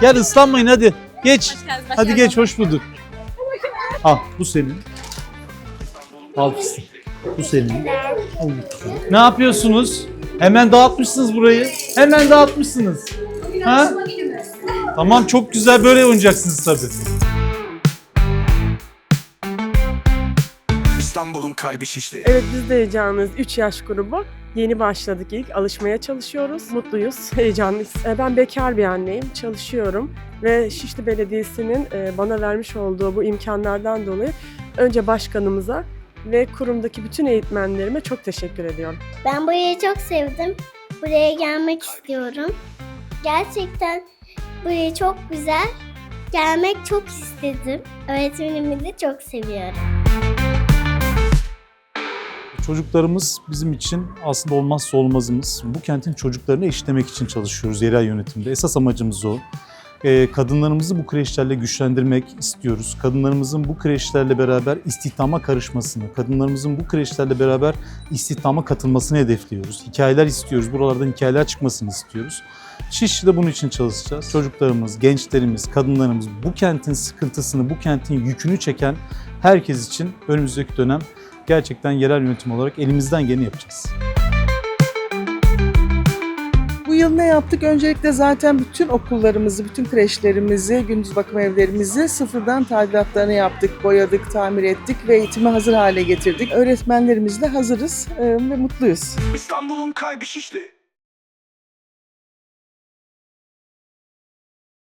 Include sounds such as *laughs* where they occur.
Gel ıslanmayın hadi. Geç. Hadi geç hoş bulduk. Al bu senin. Al fıstık. Bu senin. Al. Ne yapıyorsunuz? Hemen dağıtmışsınız burayı. Hemen dağıtmışsınız. Ha? *laughs* Tamam çok güzel böyle oynayacaksınız tabii. İstanbul'un kalbi şişti. Evet biz de heyecanlıyız. 3 yaş grubu. Yeni başladık ilk. Alışmaya çalışıyoruz. Mutluyuz, heyecanlıyız. E, Ben bekar bir anneyim. Çalışıyorum. Ve Şişli Belediyesi'nin e, bana vermiş olduğu bu imkanlardan dolayı önce başkanımıza ve kurumdaki bütün eğitmenlerime çok teşekkür ediyorum. Ben burayı çok sevdim. Buraya gelmek istiyorum. Gerçekten burayı çok güzel. Gelmek çok istedim. Öğretmenimi de çok seviyorum. Çocuklarımız bizim için aslında olmazsa olmazımız. Bu kentin çocuklarını eşitlemek için çalışıyoruz yerel yönetimde. Esas amacımız o. Ee, kadınlarımızı bu kreşlerle güçlendirmek istiyoruz. Kadınlarımızın bu kreşlerle beraber istihdama karışmasını, kadınlarımızın bu kreşlerle beraber istihdama katılmasını hedefliyoruz. Hikayeler istiyoruz, buralardan hikayeler çıkmasını istiyoruz. Şişli'de bunun için çalışacağız. Çocuklarımız, gençlerimiz, kadınlarımız bu kentin sıkıntısını, bu kentin yükünü çeken herkes için önümüzdeki dönem gerçekten yerel yönetim olarak elimizden geleni yapacağız. Bu yıl ne yaptık? Öncelikle zaten bütün okullarımızı, bütün kreşlerimizi, gündüz bakım evlerimizi sıfırdan tadilatlarını yaptık, boyadık, tamir ettik ve eğitime hazır hale getirdik. Öğretmenlerimizle hazırız ve mutluyuz. İstanbul'un kalbi şişti.